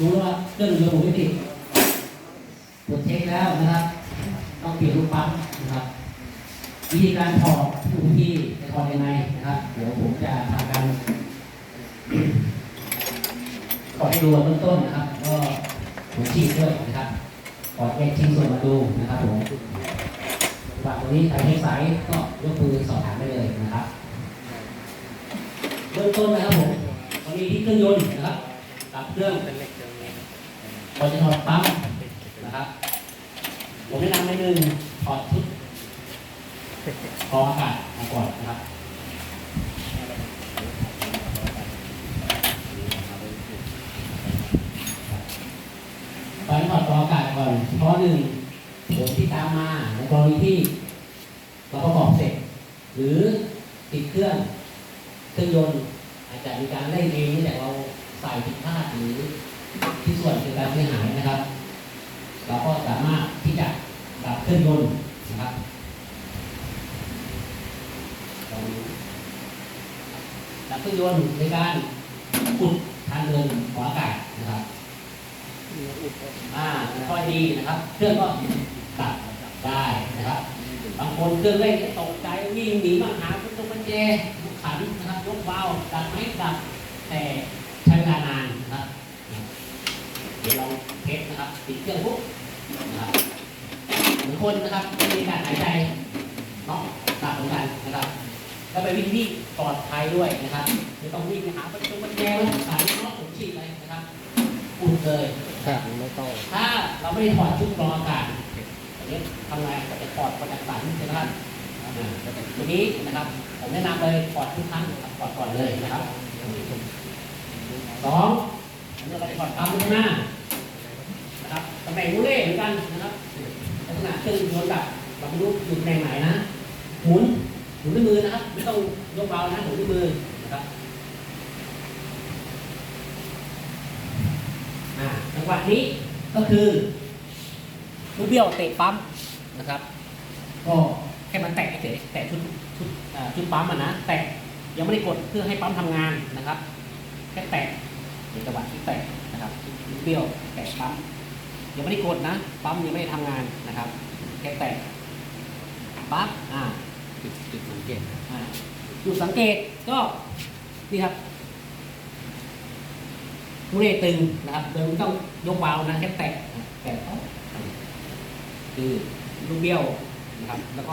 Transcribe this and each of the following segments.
รู้แล้วว่าเครื่องยนต์ผมไม่ติดตรวจเช็คแล้วนะครับ ต้องเปลี่ยนลูกปั๊มนะครับ วิธีการถอดทุกที่จะถอดยังไงนะครับ เดี๋ยวผมจะทำการถอดให้ดูเบื้องต้นนะครับ ก็ผมชี้ด้วยนะครับถอดแยกชิ้นส่วนมาดูนะครับผมฝากตรงนี้ใครให้สายก็ยกมือสอบถามได้เลยนะครับ เบื้องต้นนะครับผมตอนนี้ที่เครื่องยนต์นะครับ กับเครื่องพอจะถอดปั๊มนะครับผมแนะนำในหนึ่งถอดชุดกรองอากาศมาก่อนนะครับตอนถอดกรองอากาศก่อนเพราะหนึ่งผลที่ตามมาในกรณีที่เราประกอบเสร็จ หรือติดเครื่องเครื่องยนต์อาจจะมีการเล่นเองเนื่องจา กเราใส่ผิดพลาดหรือที่ส่วนเกิดการเสียหายนะครับ เราก็สามารถที่จะดับเครื่องยนต์นะครับดับเครื่องยนต์ในการอุดทางเดินของอากาศนะครับอ่าค่อยดีนะครับ เครื่องก็ตัดได้นะครับ บางคนเครื่องเล่นตกใจวิ่งหนีมาหาคุณตรงมันแจลูกขันนะครับยกเบาดับไม่ดับแต่ใช้เวลานานนะครับ เดี๋ยวเราเทสนะครับติดเครื่องปุ๊บนะครับเหมือน คนนะครับไม่มีการหายใจเนาะดับเหมือนกันนะครับ แล้วไปวิ่งที่ปลอดภัยด้วยนะครับไม่ต้องวิ่งไปหาประตูมันแจแล้วสายเนาะผมฉีดเลยนะครับอุ่นเลยครับไม่ต้องถ้าเราไม่ได้ถอดชุดกรองอากาศอันนี้ทำไงก็จะถอดมาจากสันใช่ไหมครับอ่าตัวนี้นะครับ ผมแนะนำเลยถอดทุกครั้งนะครับถอดก่อนเลยนะครับสองอันนี้เราจะถอดตามข้างหน้านะครับตำแหน่งมูเล่เหมือนกัน เครื่องยนต์แบบเราไม่รู้อยู่ตำแหน่งไหนนะหมุนหมุนด้วยมือนะครับไม่ต้องยกเบานะหมุนด้วยมือนะครับจังหวะนี้ก็คือลูกเบี้ยวเตะปั๊มนะครับก็แค่มันแตะเฉยแตะชุดชุดชุดปั๊มอะนะแตะยังไม่ได้กดเพื่อให้ปั๊มทำงานนะครับ แค่แตะจังหวะที่แตะนะครับลูกเบี้ยวแตะปั๊มยังไม่ได้กดนะ ปั๊มยังไม่ได้ทำงานนะครับ แค่แตะปั๊บอ่าจุดจุดสังเกตอ่าจุดสังเกตก็นี่ครับมูเรตึงนะครับโดยไม่ต้องยกวาล์วนะแค่แตะแตะปั๊บคือลูกเบี้ยวนะครับ แล้วก็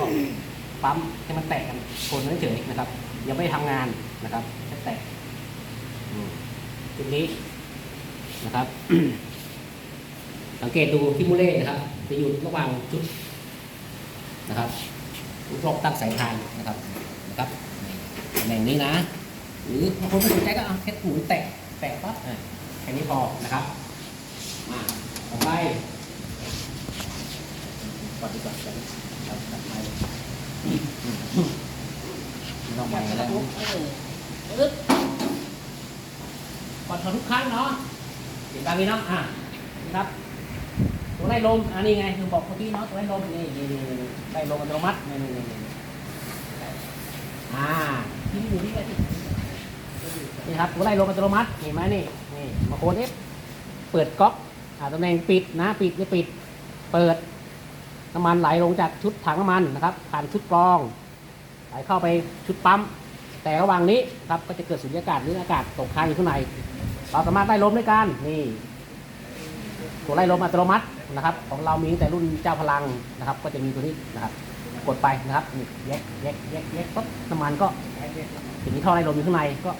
ปั๊มให้มันแตกกันคนนั้นเฉยๆนะครับยังไม่ได้ทำงานนะครับแค่แตกอืมจุดนี้นะครับ สังเกตดูที่มูเล่นะครับจะอยู่ระหว่างจุด นะครับลูกลอกตั้งสายพานนะครับนะครับนี่ตำแหน่งนี้นะ หรือบางคนไม่สนใจก็เอาแค่หมุนแตะแตะปั๊บอะแค่นี้พอนะครับมาต่อไปก่อนดีกว่าจะครับตัดไม้ต้ต้อองงไปไปแล้แล้ววปึ๊บก่อนถอดทุกครั้งเนาะเดี๋ยวตามนี้เนาะอะนะครับ ตัวไล่ลมอันนี้ไงคือบอกเมื่อกี้เนาะตัวไล่ลมนี่นี่นี่ไล่ลมอัตโนมัตินี่นี่นี่นี่อ่าที่นี่อยู่ที่ไหนนี่ครับตัวไล่ลมอัตโนมัติเห็นไหมนี่นี่มาโคนเอฟเปิดก๊อกอ่าตำแหน่งปิดนะปิดไม่ปิด เปิดน้ำมันไหลลงจากชุดถังน้ำมันนะครับ ผ่านชุดกรองไหลเข้าไปชุดปั๊มแต่ระหว่างนี้ครับก็จะเกิดสุญญากาศหรืออากาศตกค้างอยู่ข้างในเราสามารถไล่ลมด้วยกันนี่ ตัวไล่ลมอัตโนมัตินะครับ ของเรามีแต่รุ่นเจ้าพลังนะครับ ก็จะมีตัวนี้นะครับ กดไปนะครับนี่แยกแยกแยกแยกปุ๊บน้ำมันก็ถึงท่อไล่ลมอยู่ข้างในก็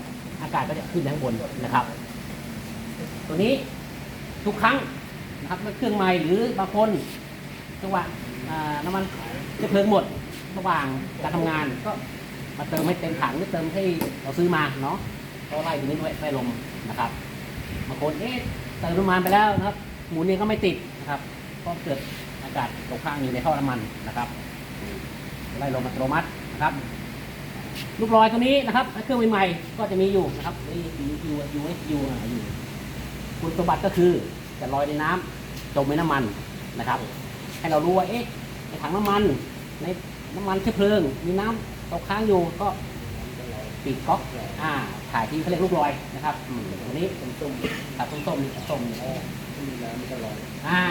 อากาศก็จะขึ้นไปข้างบนนะครับ ตัวนี้ทุกครั้งนะครับเมื่อเครื่องใหม่หรือบางคนจังหวะอ่าน้ำมันเชื้อเพลิงหมดระหว่างการทำงานก็มาเติมให้เต็มถังหรือเติมให้เราซื้อมาเนาะก็ไล่ตัวนี้ด้วยไล่ลมนะครับบางคนเอ๊ะเติมน้ำมันไปแล้วนะครับ หมุนเองก็ไม่ติดนะครับก็เกิดอากาศตกค้างอยู่ในท่อน้ำมันนะครับไล่ลมอัตโนมัตินะครับ ลูกลอยตัวนี้นะครับเครื่องใหม่ๆก็จะมีอยู่นะครับนี่อยู่อยู่อยู่อยู่อยู่คุณสมบัติก็คือจะลอยในน้ำจมในน้ำมันนะครับ ให้เรารู้ว่าเอ๊ะในถังน้ำมัน ในน้ำมันเชื้อเพลิง มีน้ำตกค้างอยู่ก็ปีกก๊อกอ่าถ่ายที่เขาเรียกลูกลอยนะครับตัวนี้ส้มๆตัดส้มๆส้มนี่ อ่า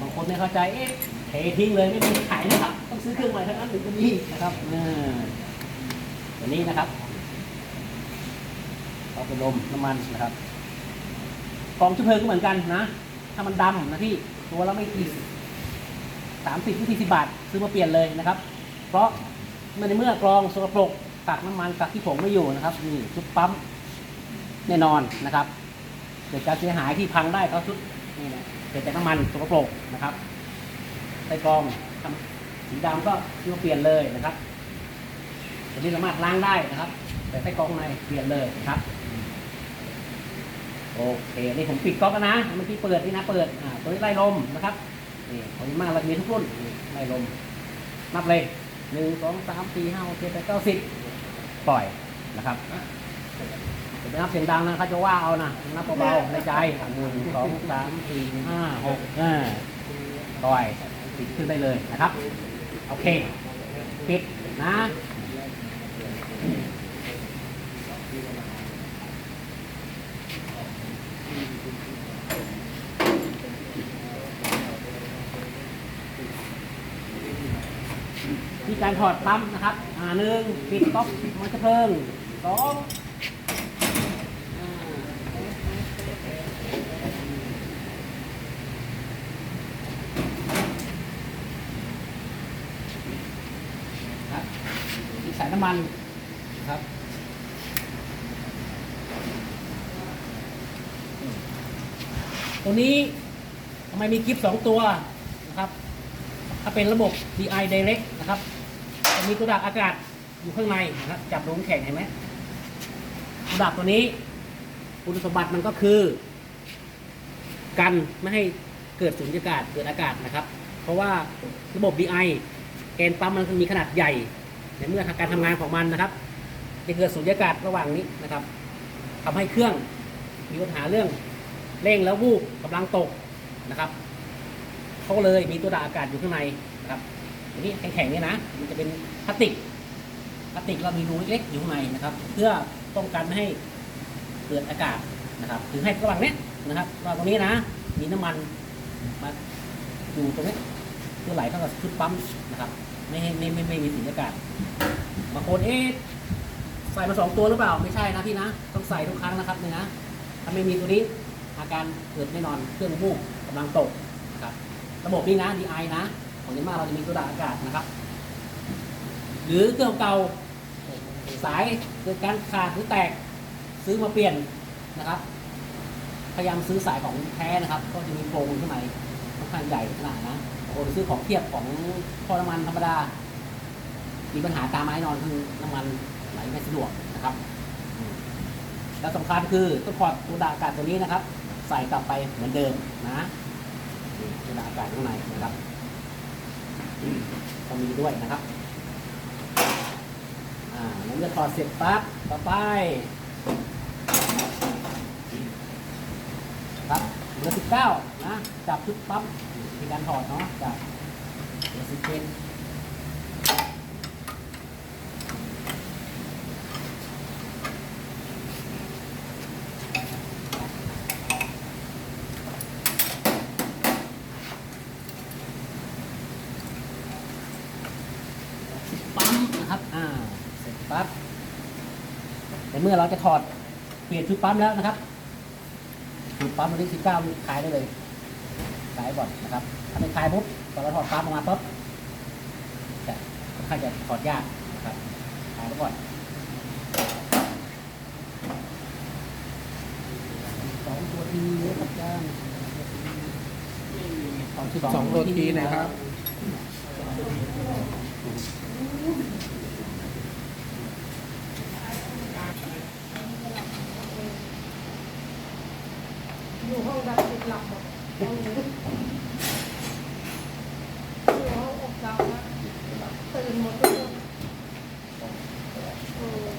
บางคนไม่เข้าใจ เอ๊ะเททิ้งเลยไม่มีขายนะครับ ต้องซื้อเครื่องใหม่เทั้งนั้นถึงจะมีนะครับอ่ตัวนี้นะครับเอาไปลมน้ำมันนะครับกองเชื้อเพลิงก็เหมือนกันนะ ถ้ามันดำนะพี่ ตัวละไม่กี่สามสิบถึงสี่สิบบาท ซื้อมาเปลี่ยนเลยนะครับ เพราะมื่อในเมื่อกรองสกปรกกักน้ำมันกักที่ผงไม่อยู่นะครับนี่ชุดปั๊มแน่นอนนะครับ เกิดการเสียหายที่พังได้ก็ชุด นี่นะเกิดจากน้ำมันสกปรกนะครับใส่กรองทำสีดำก็ซื้อมาเปลี่ยนเลยนะครับตัวนี้สามารถล้างได้นะครับ แต่ใส่กรองในเปลี่ยนเลยนะครับโอเคนี่ผมปิดก๊อกแล้วนะเมื่อกี้เปิดนี่นะเปิดอ่าตัวนี้ไล่ลมนะครับนี่ของมากเรามีทุกรุ่นไล่ลมนับเลยหนึ่งสองสามสี่ห้าหกเจ็ดแปดเก้าสิบปล่อยนะครับ นับเสียงดังนะเขาจะว่าเอานะนับเบาๆในใจหนึ่งสองสามสี่ห้าหกอ่าปล่อยปิดขึ้นได้เลยนะครับ โอเค ปิดนะมีการถอดปั๊มนะครับ อ่าหนึ่งปิดก๊อกมันจะเพลิงสองอ่าครับมี สายน้ำมันนะครับตัวนี้ทำไมมีกิฟต์สองตัวนะครับ ถ้าเป็นระบบ DI Direct นะครับจะมีตัวดักอากาศอยู่ข้างในนะครับจับลงแข็งเห็นไหมตัวดักตัวนี้คุณสมบัติมันก็คือ กันไม่ให้เกิดสุญญากาศเกิดอากาศนะครับ เพราะว่าระบบ DI แกนปั๊มมันมีขนาดใหญ่ ในเมื่อการทำงานของมันนะครับจะเกิดสุญญากาศระหว่างนี้นะครับทำให้เครื่องมีปัญหาเรื่องเร่งแล้ววูบกำลังตกนะครับเขาเลยมีตัวดักอากาศอยู่ข้างในนะครับอันนี้แข็งๆเนี่ยนะ มันจะเป็นพลาสติกพลาสติกเรามีรูเล็กๆอยู่ข้างในนะครับ เพื่อป้องกันไม่ให้เกิดอากาศนะครับถึงให้ระหว่างเนี้ยนะครับระหว่างตรงนี้นะ มีน้ำมันมาอยู่ตรงนี้เพื่อไหลเข้ากับชุดปั๊มนะครับ ไม่ให้ไม่ไม่ไม่มีสุญญากาศบางคนเอ๊ะใส่มาสองตัวหรือเปล่าไม่ใช่นะพี่นะต้องใส่ทุกครั้งนะครับเนี่ยนะถ้าไม่มีตัวนี้อาการเกิดแน่นอนเครื่องวูบกำลังตกนะครับระบบนี้นะ DI นะ ของยันมาเราจะมีตัวดักอากาศนะครับ หรือเครื่องเก่าสายเกิดการขาดหรือแตกซื้อมาเปลี่ยนนะครับ พยายามซื้อสายของแท้นะครับ ก็จะมีโครงข้างในค่อนข้างใหญ่ขนาดนะ บางคนซื้อของเทียบของท่อน้ำมันธรรมดา มีปัญหาตามมาแน่นอนคือน้ำมันไหลไม่สะดวกนะครับแล้วสำคัญคือต้องถอดตัวดักอากาศตัวนี้นะครับ ใส่กลับไปเหมือนเดิมนะตัวดักอากาศข้างในนะครับอืมต้องมีด้วยนะครับอ่าแล้วเมื่อถอดเสร็จปั๊บต่อไปครับเบอร์สิบเก้านะ จับชุดปั๊บีการถอดเนาะจับเอร์สิบเป็นปั๊มนะครับ อ่า เสร็จปั๊บในเมื่อเราจะถอดเปลี่ยนชุดปั๊มแล้วนะครับชุดปั๊มวันที่สิบเก้าขายได้เลย ขายบ่อนนะครับ ถ้าไม่ขายปุ๊บตอนเราถอดปั๊มออกมาปุ๊บจะค่อนข้างจะถอดยากนะครับขายไว้ก่อนสองตัวทีนะครับจ้างสองตัวสองโรตีนะครับ อยู่ห้องดับติดหลับหมดห้องนี้อยู่ห้องอบดับนะตื่นหมดทุกคนเออ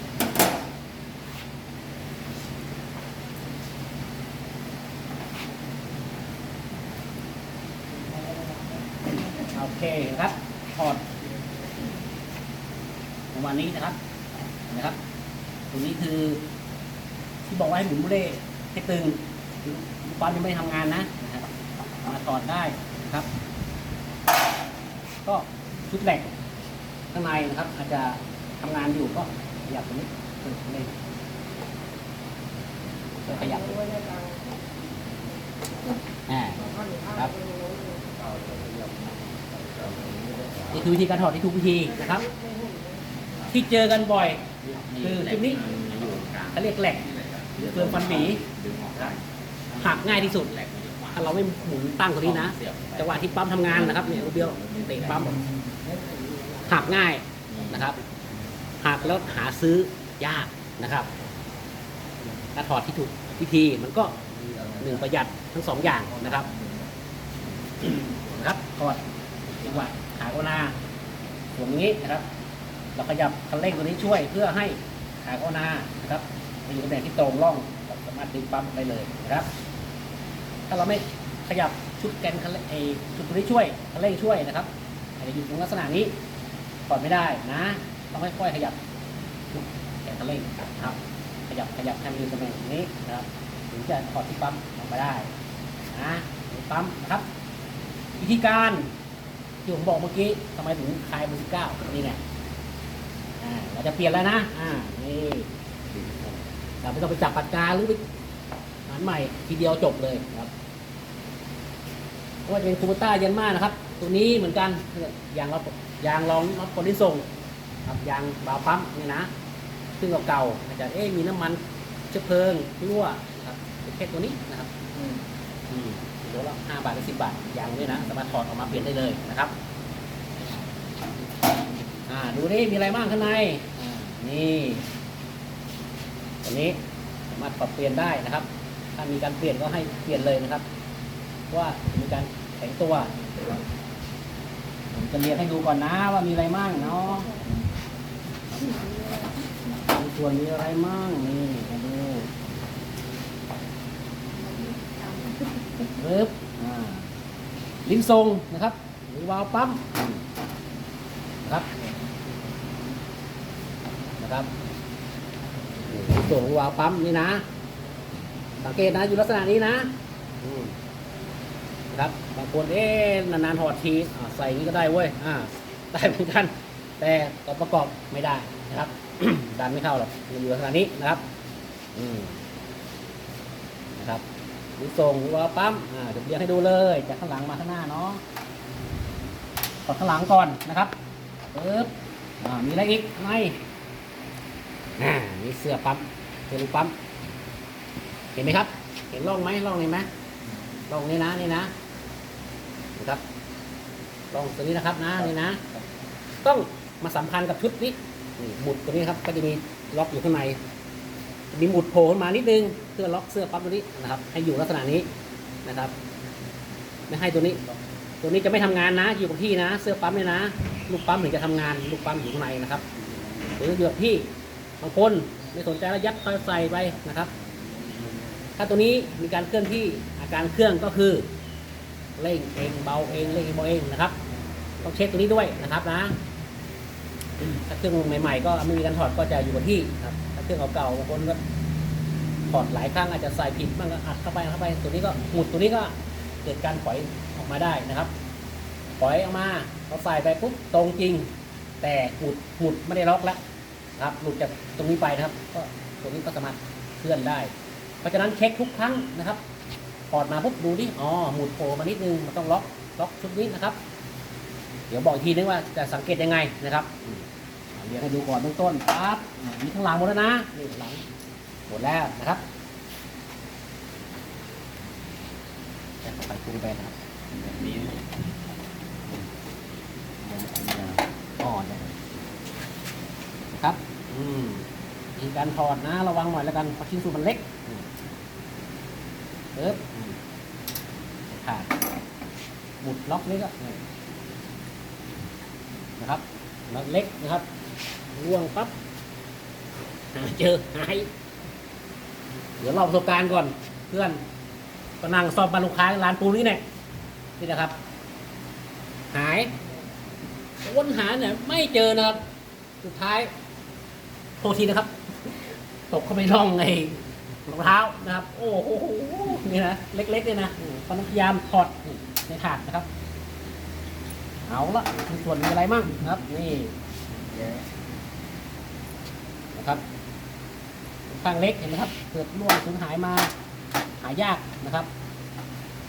โอเคครับถอดประมาณนี้นะครับนะครับตัวนี้คือ ที่บอกว่าให้หมุนบุเร่ให้ตึงปั๊มยังไม่ทำงานนะนะครับมาถอดได้นะครับ ก็ชุดแหลกข้างในนะครับ อาจจะทำงานอยู่ก็ขยับตรงนี้ตึงเลยก็ขยับ ไว้ในตัง อ่า ครับ นี่คือวิธีการถอดที่ถูกวิธีนะครับ ที่เจอกันบ่อย คือคลิปนี้เขาเรียกแหลกเปลืองฟันหมีหักง่ายที่สุดถ้าเราไม่หมุนตั้งตัวนี้นะจังหวะที่ปั๊มทำงานนะครับเนี่ยลูเบี้ยวเตะปั๊มหักง่ายนะครับหักแล้วหาซื้อยากนะครับถ้าถอดที่ถูกวิธีมันก็หนึ่งประหยัดทั้งสองอย่างนะครับนะครับกอดจังหวะ ขากนาส่วนนี้นะครับ เราขยับคันเร่งตัวนี้ช่วยเพื่อให้ขากนานะครับไปอยู่ตำแหน่งที่ตรงร่องสามารถดึงปั๊มได้เลยนะครับ ถ้าเราไม่ขยับชุดแกนคันเร่งชุดตัวนี้ช่วยคันเร่งช่วยนะครับอาจจะอยู่ตรงลักษณะนี้ถอดไม่ได้นะต้องค่อยๆขยับชุดแกนคันเร่งนะครับ ขยับขยับให้มันอยู่ตำแหน่งนี้นะครับถึงจะถอดที่ปั๊มออกมาได้นะปั๊มนะครับ วิธีการ ที่ผมบอกเมื่อกี้ทำไมถึงคลายเบอร์สิบเก้านี่ไงอ่าเราจะเปลี่ยนแล้วนะ อ่า นี่เราไม่ต้องไปจับปากกาหรือไปหานใหม่ทีเดียวจบเลยครับไม่ว่าจะเป็นคูเปต้ายันมานะครับ ตัวนี้เหมือนกันยางเรายางรองรับคนที่ส่งครับยางบาวปั๊มเนี่ยนะ ซึ่งเก่าๆอาจจะเอ๊ะมีน้ำมันเชื้อเพลิงรั่วครับแค่ตัวนี้นะครับ อืมกิโละห้าบาทหรือสิบบาทยางนี่นะ สามารถถอดออกมาเปลี่ยนได้เลยนะครับอ่าดูนี่มีอะไรบ้างข้างในอ่านี่ตัวนี้สามารถปรับเปลี่ยนได้นะครับ ถ้ามีการเปลี่ยนก็ให้เปลี่ยนเลยนะครับเพราะว่ามีการแข็งตัวผมจะเรียนให้ดูก่อนนะว่ามีอะไรมั่งเนาะมีส่วนมีอะไรมั่งนี่มาดู ปึ๊บอ่าลิ้นทรงนะครับ หรือวาล์วปั๊มนะครับนะครับนี่ลิ้นทรงวาล์วปั๊มนี่นะ สังเกตนะอยู่ลักษณะนี้นะนะครับบางคนเอ๊ะนานๆถอดทีใส่อย่างนี้ก็ได้เว้ยอ่าได้เหมือนกัน แต่ตอประกอบไม่ได้นะครับดันไม่เข้าหรอกอยู่ลักษณะนี้นะครับ อืมนะครับ หรือส่งหรือว่าปั๊มอ่าเดี๋ยวเรียงให้ดูเลยจากข้างหลังมาข้างหน้าเนาะกดข้างหลังก่อนนะครับปึ๊บอ่ามีอะไรอีกข้างในอ่ามีเสื้อปั๊มเสื้อลูกปั๊มเห็นไหมครับ เห็นร่องไหมร่องนี้ไหมร่องนี้นะนี่นะนะครับร่องตัวนี้นะครับนะนี่นะ ต้องมาสัมพันธ์กับชุดนี้นี่หมุดตัวนี้ครับ ก็จะมีล็อกอยู่ข้างใน มีหมุดโผล่ขึ้นมานิดนึงเพื่อล็อกเสื้อปั๊มตัวนี้นะครับ ให้อยู่ลักษณะนี้นะครับ ไม่ให้ตัวนี้ ตัวนี้จะไม่ทำงานนะ อยู่กับที่นะ เสื้อปั๊มเนี่ยนะ ลูกปั๊มถึงจะทำงาน ลูกปั๊มอยู่ข้างในนะครับหรืออยู่กับที่บางคนไม่สนใจแล้วยัดคอยใส่ไปนะครับ ถ้าตัวนี้มีการเคลื่อนที่อาการเครื่องก็คือเร่งเองเบาเองเร่งเองเบาเองนะครับต้องเช็คตัวนี้ด้วยนะครับนะถ้าเครื่องใหม่ ๆ ก็ไม่มีการถอดก็จะอยู่กับที่ครับ เครื่องเก่าๆบางคนก็ถอดหลายครั้งอาจจะใส่ผิดบ้างก็อัดเข้าไปเข้าไป ตัวนี้ก็หมุดตัวนี้ก็เกิดการปล่อยออกมาได้นะครับ ปล่อยออกมาเราใส่ไปปุ๊บตรงจริง แต่หมุดหมุดไม่ได้ล็อกแล้วครับหลุดจากตรงนี้ไปนะครับ ก็ตัวนี้ก็สามารถเคลื่อนได้ เพราะฉะนั้นเช็คทุกครั้งนะครับถอดมาปุ๊บดูดิอ๋อหมุดโผล่มานิดนึงมันต้องล็อกล็อกชุดนี้นะครับ เดี๋ยวบอกทีนึงว่าจะสังเกตยังไงนะครับ เรียนให้ดูก่อนเบื้องต้นปั๊บอ่ามีข้างหลังหมดแล้วนะนี่หลังหมดแล้วนะครับจะใส่ปรุงไปนะครับแบบนี้อ่อนเลยนะครับอืมมีการถอดนะระวังหน่อยแล้วกันเพราะชิ้นส่วนมันเล็กปึ๊บขาดหมุดล็อกนี้ก็นี่นะครับล็อกเล็กนะครับ ล่วงปั๊บหาเจอหายเดี๋ยวเราประสบการณ์ก่อนเพื่อนก็นั่งสอบบานลูกค้าร้านปูนี่เนี่ยนี่นะครับ หายวนหาเนี่ยไม่เจอนะครับ สุดท้ายโทษทีนะครับ ตกเข้าไปร่องไอ้รองเท้านะครับ โอ้โหนี่นะเล็กๆเนี่ยนะตองพยายามถอดในถาดนะครับ เอาละมีส่วนมีอะไรมั่งนะครับ นี่ ครับข้างเล็กเห็นไหมครับเกิดร่วงสูญหายมาหายากนะครับ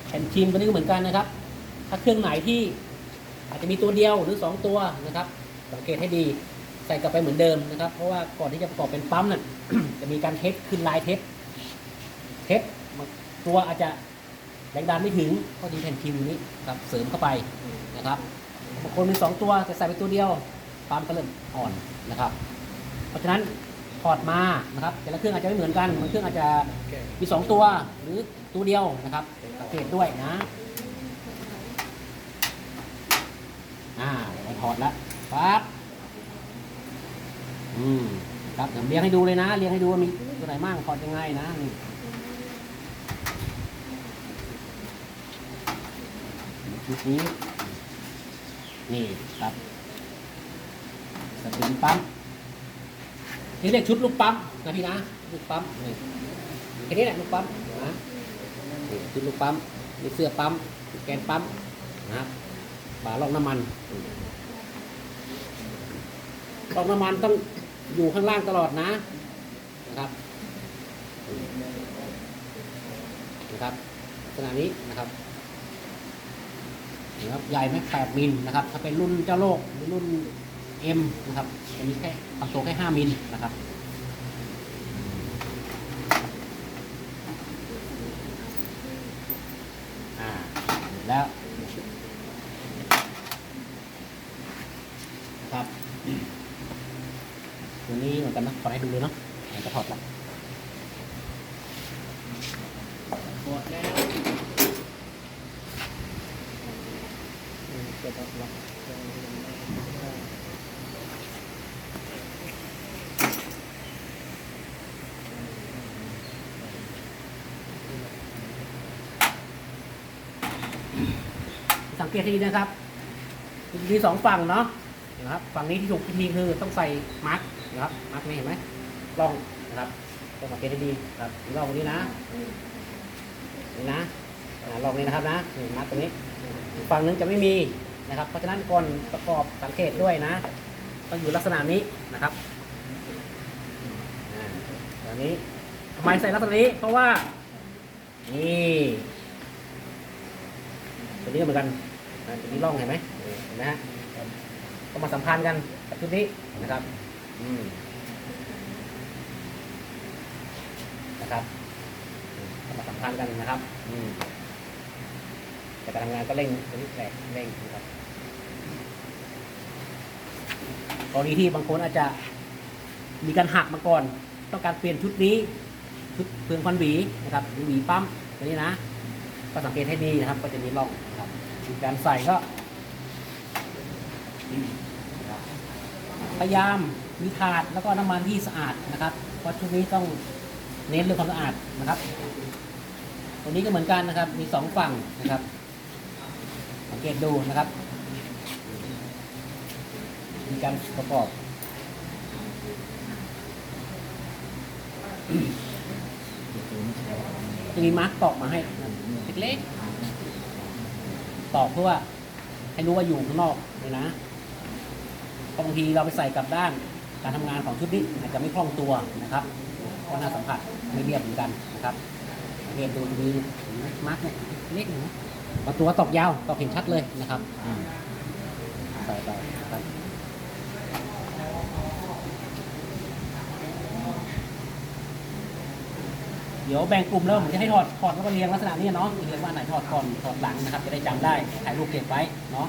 แผ่นพิมพ์ตัวนี้เหมือนกันนะครับ ถ้าเครื่องไหนที่อาจจะมีตัวเดียวหรือสองตัวนะครับ สังเกตให้ดีใส่กลับไปเหมือนเดิมนะครับ เพราะว่าก่อนที่จะประกอบเป็นปั๊มน่ะจะมีการเทสขึ้นลายเทสเทสตัวอาจจะแรงดันไม่ถึงก็ดีแผ่นพิมพ์นี้ครับเสริมเข้าไปนะครับบางคนมีสองตัวแต่ใส่ไปตัวเดียวปั๊มก็เริ่มอ่อนนะครับ เพราะฉะนั้นถอดมานะครับแต่ละเครื่องอาจจะไม่เหมือนกันบางเครื่องอาจจะมีสองตัวหรือตัวเดียวนะครับสังเกตด้วยนะอ่าไปถอดแล้วปั๊บอืมครับเดี๋ยวเรียงให้ดูเลยนะเรียงให้ดูว่ามีตัวไหนมั่งถอดยังไงนะนี่ชุดนี้ นี่ครับสปริงปั๊ม นี่เรียกชุดลูกปั๊มนะพี่นะลูกปั๊มนี่แค่นี้แหละลูกปั๊มนะชุดลูกปั๊มนี่เสื้อปั๊มแกนปั๊มนะครับฝาลอกน้ำมันลอกน้ำมันต้องอยู่ข้างล่างตลอดนะนะครับนะครับขนาดนี้นะครับนะครับใหญ่ไหมแปดมิลนะครับ ถ้าเป็นรุ่นเจ้าโลกหรือรุ่น เอ็มนะครับจะมีแค่ลำตัวแค่ห้ามิลนะครับอ่าแล้วครับตัวนี้เหมือนกันนะขอให้ดูเลยเนาะจะถอดละหมดแล้วจะต้องล็อ กสังเกตให้ดีนะครับมีสองฝั่งเนาะนะครับ ฝั่งนี้ที่ถูกพิธีคือต้องใส่มาร์กนะครับมาร์กนี่เห็นไหมลองนะครับต้องสังเกตให้ดีครับลองตรงนี้นะนี่นะลองนี้นะครับนะมาร์กตรงนี้ฝั่งนึงจะไม่มีนะครับเพราะฉะนั้นก่อนประกอบสังเกตด้วยนะ ต้องอยู่ลักษณะนี้นะครับอ่าแบบนี้ทำไมใส่ลักษณะนี้เพราะว่านี่ตัวนี้ก็เหมือนกัน อ่าตัวนี้ร่องเห็นไหมเห็นไหมฮะก็มาสัมพันธ์กันกับชุดนี้นะครับอืมนะครับมก็มาสัมพันธ์กันนะครับอืมแต่การทำงานก็เร่งตัวนี้แหลกเร่งนะครับกรณีที่บางคนอาจจะมีการหักมาก่อน ต้องการเปลี่ยนชุดนี้ชุดเปลืองควันหวีนะครับหรือหวีปั๊มตัวนี้นะ ก็สังเกตให้ดีนะครับ ก็จะมีร่อง การใส่ก็ พยายามมีถาดแล้วก็น้ำมันที่สะอาดนะครับ เพราะชุดนี้ต้องเน้นเรื่องความสะอาดนะครับตัวนี้ก็เหมือนกันนะครับ มีสองฝั่งนะครับสังเกตดูนะครับ มีการประกอบจะมีมาร์กตอกมาให้เล็กๆ ตอกเพื่อว่า ให้รู้ว่าอยู่ข้างนอกเลยนะเพราะบางทีเราไปใส่กลับด้าน การทำงานของชุดนี้อาจจะไม่คล่องตัวนะครับก็น่าสัมผัสไม่เรียบเหมือนกันนะครับเรียนดูจะมีมาร์กเนี่ยเล็กหนะบางตัวตอกยาวตอกเห็นชัดเลยนะครับอืมใส่ไปนะครับ เดี๋ยวแบ่งกลุ่มแล้วผมจะให้ถอดถอดแล้วก็เรียงลักษณะนี้เนาะเรียงว่าไหนถอดก่อนถอดหลังนะครับ จะได้จำได้ถ่ายรูปเก็บไว้เนาะ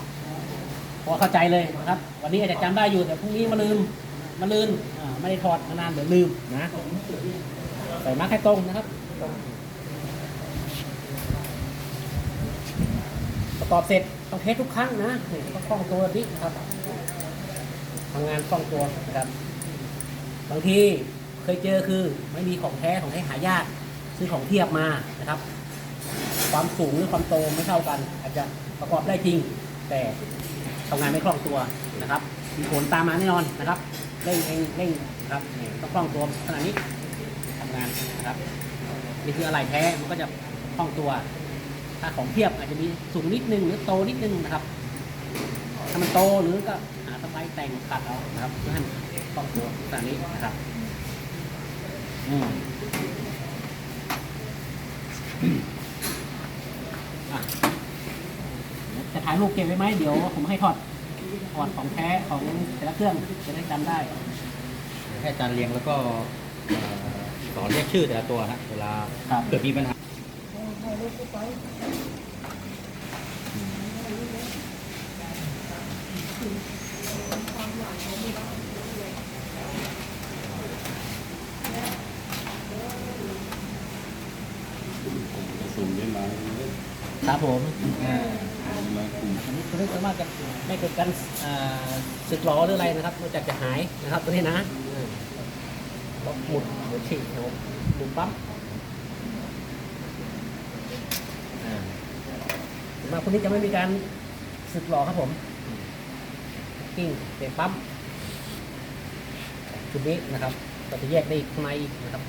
พอเข้าใจเลยนะครับ วันนี้อาจจะจำได้อยู่แต่พรุ่งนี้มาลืมมาลืมไม่ได้ถอดมานานเดี๋ยวลืมนะใส่มาร์คให้ตรงนะครับตรงประกอบเสร็จต้องเทสทุกครั้งนะต้องคล่องตัวแบบนี้นะครับทำงานคล่องตัวนะครับบางทีเคยเจอคือไม่มีของแท้ของแท้หายาก ซื้อของเทียบมานะครับ ความสูงหรือความโตไม่เท่ากัน อาจจะประกอบได้จริง แต่ทำงานไม่คล่องตัวนะครับ มีผลตามมาแน่นอนนะครับเร่งเองเร่งครับต้องคล่องตัวขนาดนี้งานนะครับนี่คืออะไรแท้มันก็จะคล่องตัว ถ้าของเทียบอาจจะมีสูงนิดนึงหรือโตนิดนึงนะครับถ้ามันโตหรือก็หาสไปร์แต่งขัดเอานะครับเพื่อให้คล่องตัวตามนี้นะครับ อืมอะ จะถ่ายรูปเก็บไว้ไหมเดี๋ยวผมให้ถอดถอดของแท้ของแต่ละเครื่องจะได้จำได้ให้อาจารย์เรียงแล้วก็เอ่อสอนเรียกชื่อแต่ละตัวฮะเวลาครับ เกิดมีปัญหาสุ่มได้หลายครับผมอ่าหลายกลุ่ม อันนี้ตัวนี้สามารถจะไม่เกิดการสึกหรอหรืออะไรนะครับนอกจากจะหายนะครับตัวนี้นะอืมล็อกหมุดเดี๋ยวฉีกครับหมุดปั๊มอ่าสำหรับคนนี้จะไม่มีการสึกหรอครับผมกิ้งเตะปั๊มชุดนี้นะครับก็จะแยกได้อีกข้างในอีกนะครับ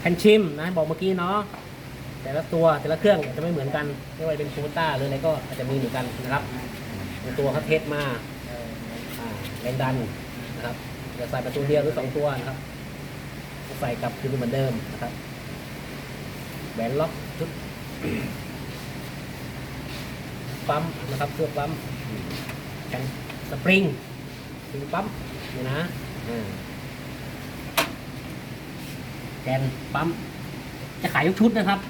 แผ่นชิมนะบอกเมื่อกี้เนาะ แต่ละตัวแต่ละเครื่องจะไม่เหมือนกันไม่ว่าจะเป็นคูต้าหรืออะไรก็อาจจะมีเหมือนกันนะครับตัวเขาเทสมาอ่าแรงดันนะครับจะใส่ประตูเดียวหรือสองตัวนะครับใส่กลับคืนเหมือนเดิมนะครับแหวนล็อกชุดปั๊มนะครับเครื่องปั๊มแกันสปริงสปริงปั๊มนี่นะแกนปั๊มจะขายทุกชุดนะครับ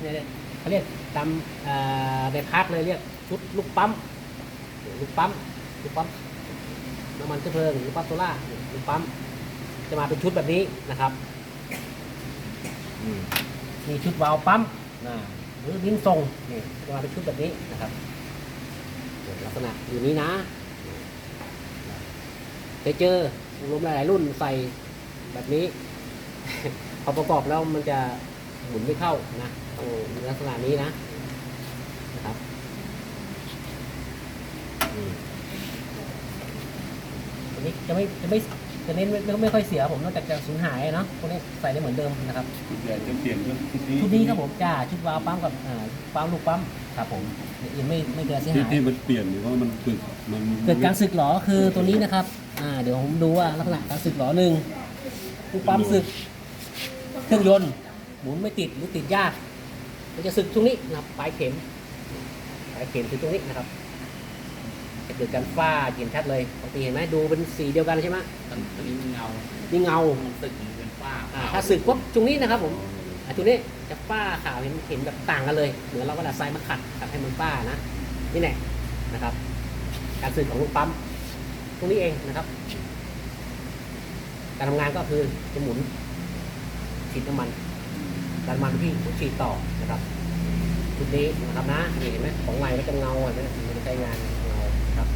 เนี่ยเขาเรียกตามอ่าในพาร์ทเลยเรียกชุดลูกปั๊มลูกปั๊มลูกปั๊มน้ำมันเชื้อเพลิงหรือปั๊มโซล่าลูกปั๊มจะมาเป็นชุดแบบนี้นะครับอืมมีชุดวาล์วปั๊มอ่าหรือลิ้นทรงนี่จะมาเป็นชุดแบบนี้นะครับลักษณะอยู่นี้นะเคยเจอรวมหลายๆรุ่นใส่แบบนี้พอประกอบแล้วมันจะ หมุนไม่เข้านะต้องมีลักษณะนี้นะนะครับอืมอันนี้จะไม่จะไม่จะเน้นไม่ไม่ค่อยเสียผมนอกจากจะสูญหายเนาะพวกนี้ใส่ได้เหมือนเดิมนะครับชุดใหญ่จะเปลี่ยนก็ชุดนี้ครับผมจ้าชุดวาล์วปั๊มกับอ่าปั๊มลูกปั๊มครับผมยังไม่ไม่เกิดเสียที่หายที่มันเปลี่ยนเพราะมันสึกมันเกิดการสึกหรอคือตัวนี้นะครับอ่าเดี๋ยวผมดูว่าลักษณะการสึกหรอหนึ่งลูกปั๊มสึกเครื่องยนต์ หมุนไม่ติดหรือติดยากมันจะสึกตรงนี้นะครับปลายเข็มปลายเข็มคือตรงนี้นะครับจะเกิดการฝ้าเห็นชัดเลยปกติเห็นไหมดูเป็นสีเดียวกันใช่ไหมตอนนี้เงานี่เงามันตึกมันเป็นฝ้าอ่าถ้าสึกปุ๊บตรงนี้นะครับผมอ่าตรงนี้จะฝ้าขาวเห็นเห็นแบบต่างกันเลยเหมือนเรากระดาษทรายมาขัดขัดให้มันฝ้านะนี่แน่นะครับ การสึกของลูกปั๊มตรงนี้เองนะครับ การทำงานก็คือจะหมุนฉีดน้ำมัน ดันมันวิ่งพุชชีต่อนะครับชุดนี้นะครับนะาเห็นไหมของใหม่ก็จะเงาเห็นะหมมันใช้งานเงาครับ